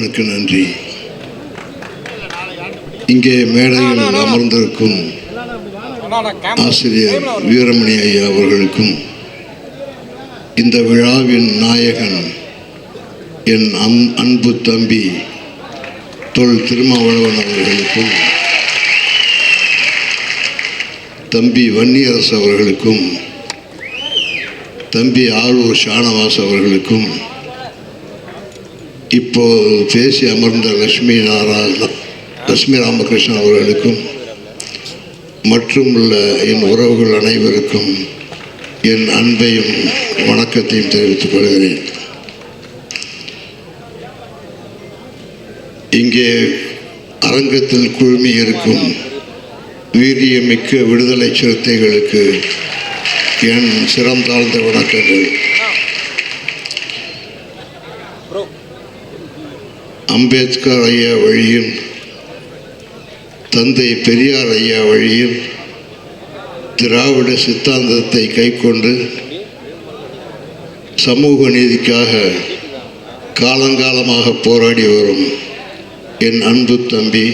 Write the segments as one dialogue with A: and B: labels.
A: அனைவருக்கு நன்றி. இங்கே மேடையில் அமர்ந்திருக்கும் ஆசிரியர் வீரமணி ஐயா அவர்களுக்கும் இந்த விழாவின் நாயகன் என் அன்பு தம்பி தொல் திருமாவளவன் அவர்களுக்கும் தம்பி வன்னியரசு அவர்களுக்கும் தம்பி ஆரூர் ஷானவாஸ் அவர்களுக்கும் இப்போ பேசி அமர்ந்த லட்சுமி நாராயண லட்சுமி ராமகிருஷ்ணன் அவர்களுக்கும் மற்றும் உள்ள என் உறவுகள் அனைவருக்கும் என் அன்பையும் வணக்கத்தையும் தெரிவித்துக் கொள்கிறேன். இங்கே அரங்கத்தில் குழுமி இருக்கும் வீரியமிக்க விடுதலை சிறுத்தைகளுக்கு என் சிறந்தாழ்ந்த வணக்கங்கள். அம்பேத்கர் ஐயா வழியில் தந்தை பெரியார் ஐயா வழியில் திராவிட சித்தாந்தத்தை கைக்கொண்டு சமூக நீதிக்காக காலங்காலமாக போராடி வரும் என் அன்பு தம்பி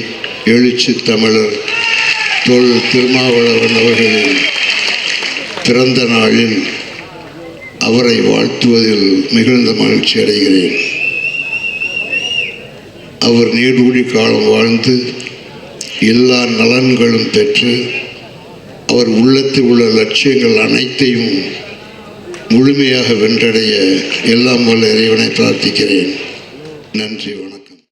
A: எழுச்சி தமிழர் தொல் திருமாவளவன் அவர்களின் பிறந்த நாளில் அவரை வாழ்த்துவதில் மிகுந்த மகிழ்ச்சி அடைகிறேன். அவர் நீடூழி காலம் வாழ்ந்து எல்லா நலன்களும் பெற்று அவர் உள்ளத்தில் உள்ள லட்சியங்கள் அனைத்தையும் முழுமையாக வென்றடைய எல்லாம் வல்ல இறைவனை பிரார்த்திக்கிறேன். நன்றி வணக்கம்.